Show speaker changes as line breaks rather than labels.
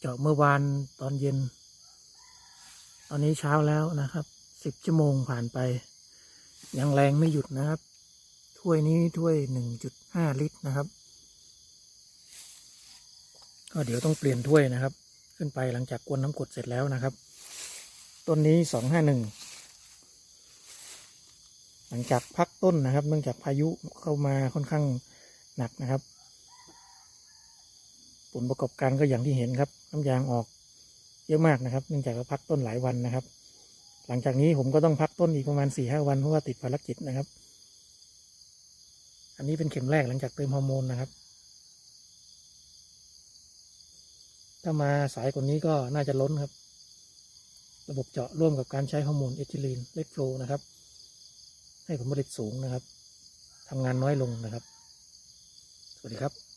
เจาะเมื่อวานตอนเย็น ตอนนี้เช้าแล้วนะครับ สิบชั่วโมงผ่านไป ยังแรงไม่หยุดนะครับ ถ้วยนี้ถ้วยหนึ่งจุดห้าลิตรนะครับ ก็เดี๋ยวต้องเปลี่ยนถ้วยนะครับ ขึ้นไปหลังจากกวนน้ำกดเสร็จแล้วนะครับ ต้นนี้สองห้าหนึ่งหลังจากพักต้นนะครับ เนื่องจากพายุเข้ามาค่อนข้างหนักนะครับ ผลประกอบการก็อย่างที่เห็นครับ น้ำยางออกเยอะมากนะครับ เนื่องจากเราพักต้นหลายวันนะครับ หลังจากนี้ผมก็ต้องพักต้นอีกประมาณสี่ห้าวันเพราะว่าติดภารกิจนะครับ อันนี้เป็นเข็มแรกหลังจากเติมฮอร์โมนนะครับ ถ้ามาสายกว่านี้ก็น่าจะล้นครับ ระบบเจาะร่วมกับการใช้ฮอร์โมนเอทิลีนเลดโฟลนะครับ ให้ผลผลิตสูงนะครับทำงานน้อยลงนะครับ สวัสดีครับ